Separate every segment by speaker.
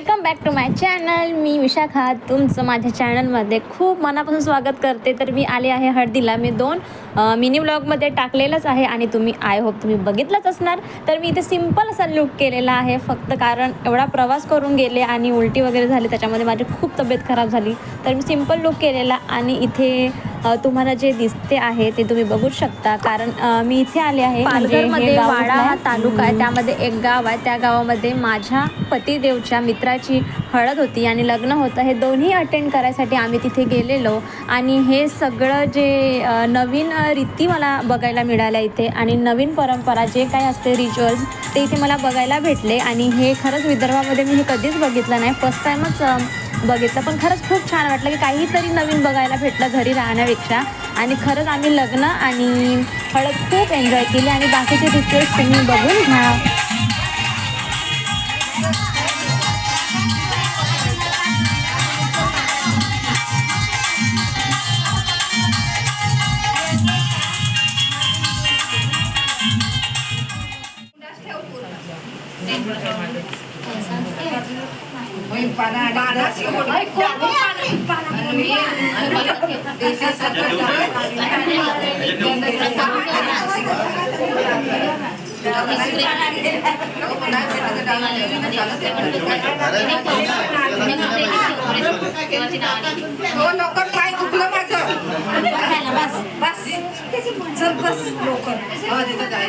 Speaker 1: Welcome back to my channel मी विशाखा. तुमचं माझ्या चॅनलमध्ये खूप मनापासून स्वागत करते. तर मी आले आहे हळदीला. मी दोन मिनी ब्लॉगमध्ये टाकलेलंच आहे आणि तुम्ही आय होप तुम्ही बघितलंच असणार. तर मी इथे सिंपल असा लुक केलेला आहे. फक्त कारण एवढा प्रवास करून गेले आणि उलटी वगैरे झाली त्याच्यामध्ये माझी खूप तब्येत खराब झाली. तर मी सिंपल लुक केलेला आणि इथे तुम्हाला जे दिसते आहे ते तुम्ही बघू शकता. कारण मी इथे आले आहे. म्हणजे
Speaker 2: पालघरमध्ये वाडा हा? तालुका आहे. त्यामध्ये एक गाव आहे. त्या गावामध्ये माझ्या पतिदेवच्या मित्राची हळद होती आणि लग्न होतं. हे दोन्ही अटेंड करायसाठी आम्ही तिथे गेलेलो. आणि हे सगळं जे नवीन रीती मला बघायला मिळाल्या इथे. आणि नवीन परंपरा जे काही असते रिच्युअल्स ते इथे मला बघायला भेटले. आणि हे खरंच विदर्भामध्ये मी हे कधीच बघितलं नाही. फर्स्ट टाईमच बघितलं. पण खरंच खूप छान वाटलं की काहीतरी नवीन बघायला भेटलं घरी राहण्यापेक्षा. आणि खरंच आम्ही लग्न आणि हळद खूप एन्जॉय केली आणि बाकीचे रिच्युअल्स तुम्ही बघून घ्या.
Speaker 3: लवकर पाय दुखलं माझं बस बस चल बस लवकर हो तिथं जाय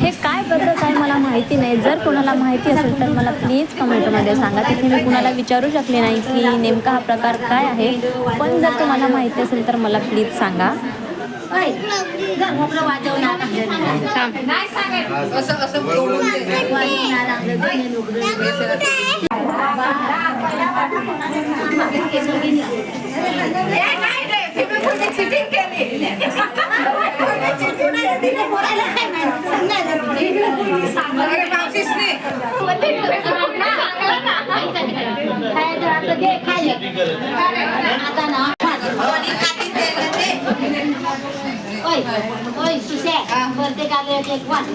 Speaker 3: हे,
Speaker 2: काय पद्धत आहे मला माहिती नाही. जर कोणाला माहिती असेल तर मला प्लीज कमेंटमध्ये सांगा. तिथे मी कुणाला विचारू शकले नाही की नेमका हा प्रकार काय आहे. पण जर तुम्हाला माहिती असेल तर मला प्लीज सांगा.
Speaker 3: नाही रे, तुम्ही कोणी cheating केली. अरे Oi, oi, Suzé, manteigadeira de quatro.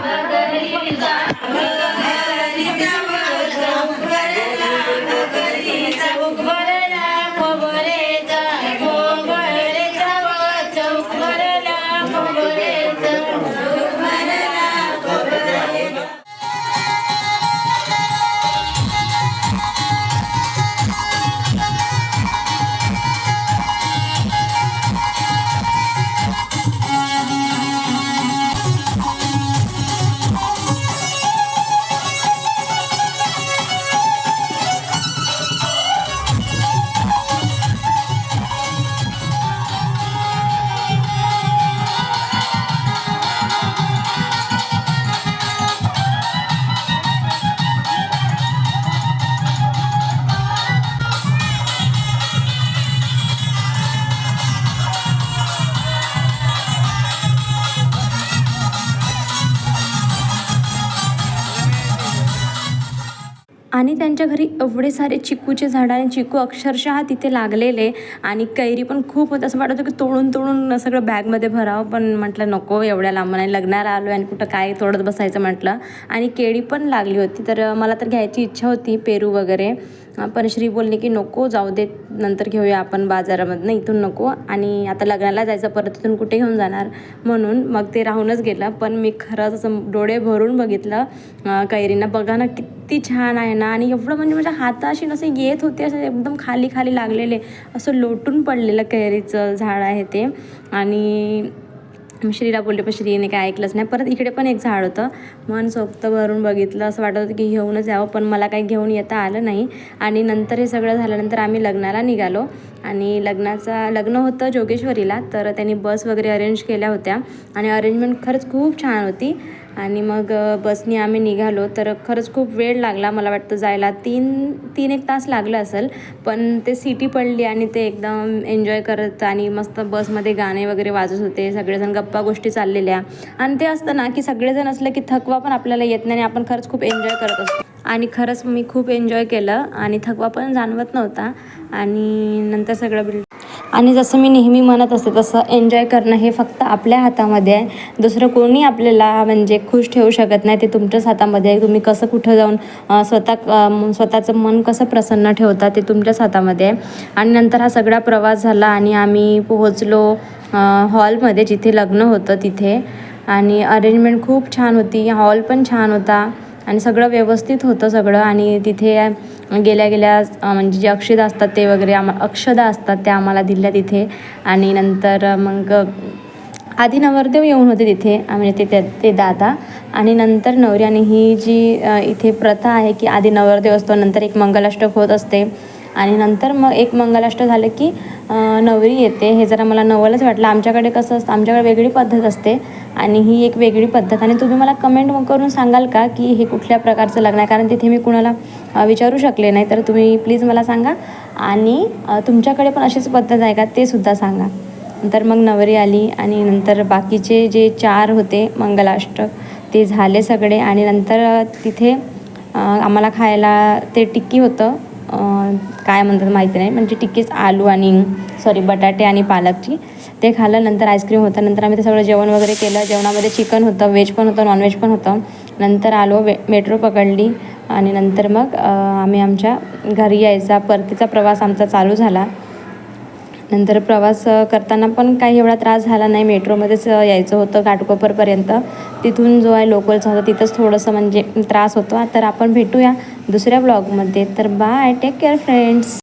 Speaker 2: Margarida, आणि त्यांच्या घरी एवढे सारे चिकूचे झाडं आणि चिकू अक्षरशः तिथे लागलेले आणि कैरी पण खूप होतं. असं वाटत होतं की तोडून तोडून सगळं बॅगमध्ये भरावं पण म्हटलं नको एवढ्या लांब नाही लग्नाला आलो आणि कुठं काय तोडत बसायचं? म्हटलं. आणि केळी पण लागली होती. तर मला तर घ्यायची इच्छा होती पेरू वगैरे. पण श्री बोलली की नको जाऊ दे नंतर घेऊया आपण बाजारामधनं इथून नको. आणि आता लग्नाला जायचं परत इथून कुठे घेऊन जाणार? म्हणून मग ते राहूनच गेलं. पण मी खरंच असं डोळे भरून बघितलं. कैरींना बघा ना किती छान आहे ना. आणि एवढं म्हणजे माझ्या हाताशी असे येत होते असे एकदम खाली खाली लागलेले असं लोटून पडलेलं कैरीचं झाड आहे ते. आणि मी श्रीला बोलले पण श्रीने काय ऐकलंच नाही. परत इकडे पण एक झाड होतं. मन सोबतं भरून बघितलं. असं वाटत होतं की घेऊनच यावं पण मला काही घेऊन येता आलं नाही. आणि नंतर हे सगळं झाल्यानंतर आम्ही लग्नाला निघालो. आणि लग्नाचा लग्न होतं जोगेश्वरीला तर त्यांनी बस वगैरे अरेंज केल्या होत्या. आणि अरेंजमेंट खरंच खूप छान होती. आणि मग बसने बसनी आम्ही निघालो. तर खरंच खूप वेळ लागला. मला वाटतं जायला तीन तीन एक तास लागलं असेल. पण ते सिटी पडली आणि ते एकदम एन्जॉय करत आणि मस्त बसमध्ये गाणे वगैरे वाजत होते. सगळेजण गप्पा गोष्टी चाललेल्या. आणि ते असतं ना की सगळेजण असलं की थकवा पण आपल्याला येत नाही आणि आपण खरंच खूप एन्जॉय करत असतो. आणि खरंच मी खूप एन्जॉय केलं आणि थकवा पण जाणवत नव्हता आणि नंतर सगळं बिल्ड आणि जसं मी नेहमी म्हणत असते तसं एन्जॉय करणं हे फक्त आपल्या हातामध्ये आहे. दुसरं कोणी आपल्याला म्हणजे खुश ठेवू शकत नाही ते तुमच्याच हातामध्ये आहे. तुम्ही कसं कुठं जाऊन स्वतः स्वतःचं मन कसं प्रसन्न ठेवता ते तुमच्याच हातामध्ये आहे. आणि नंतर हा सगळा प्रवास झाला आणि आम्ही पोहोचलो हॉलमध्ये जिथे लग्न होतं तिथे. आणि अरेंजमेंट खूप छान होती. हॉल पण छान होता. आणि सगळं व्यवस्थित होतं सगळं. आणि तिथे गेल्या गेल्या म्हणजे जे अक्षदा असतात ते वगैरे आम अक्षदा असतात त्या आम्हाला दिल्या तिथे. आणि नंतर मग आधी नवरदेव येऊन होते तिथे म्हणजे ते ते- दादा. आणि नंतर नवरी. आणि ही जी इथे प्रथा आहे की आधी नवरदेव असतो नंतर एक मंगलाष्टक होत असते. आणि नंतर मग एक मंगलाष्ट झालं की नवरी येते. हे जरा मला नवलच वाटलं. आमच्याकडे कसं असतं आमच्याकडे वेगळी पद्धत असते. आणि ही एक वेगळी पद्धत. आणि तुम्ही मला कमेंट करून सांगाल का की हे कुठल्या प्रकारचं लग्न आहे? कारण तिथे मी कुणाला विचारू शकले नाही. तर तुम्ही प्लीज मला सांगा. आणि तुमच्याकडे पण अशीच पद्धत आहे का? ते सुद्धा सांगा. नंतर मग नवरी आली आणि नंतर बाकीचे जे चार होते मंगलाष्टक ते झाले सगळे. आणि नंतर तिथे आम्हाला खायला ते टिक्की होतं. काय म्हणतात माहिती नाही. म्हणजे टिक्कीच आलू आणि सॉरी बटाटे आणि पालकची. ते खाल्लं नंतर आईस्क्रीम होतं नंतर आम्ही ते सगळं जेवण वगैरे केलं. जेवणामध्ये चिकन होतं व्हेज पण होतं नॉनव्हेज पण होतं. नंतर आलो वे मेट्रो पकडली आणि नंतर मग आम्ही आमच्या घरी यायचा. परतीचा प्रवास आमचा चालू झाला. नंतर प्रवास करताना पण काही एवढा त्रास झाला नाही. मेट्रोमध्येच यायचं होतं घाटकोपरपर्यंत तिथून जो आहे लोकलचा होता तिथंच थोडंसं म्हणजे त्रास होतो. तर आपण भेटूया दुसऱ्या ब्लॉगमध्ये तर बाय टेक केअर फ्रेंड्स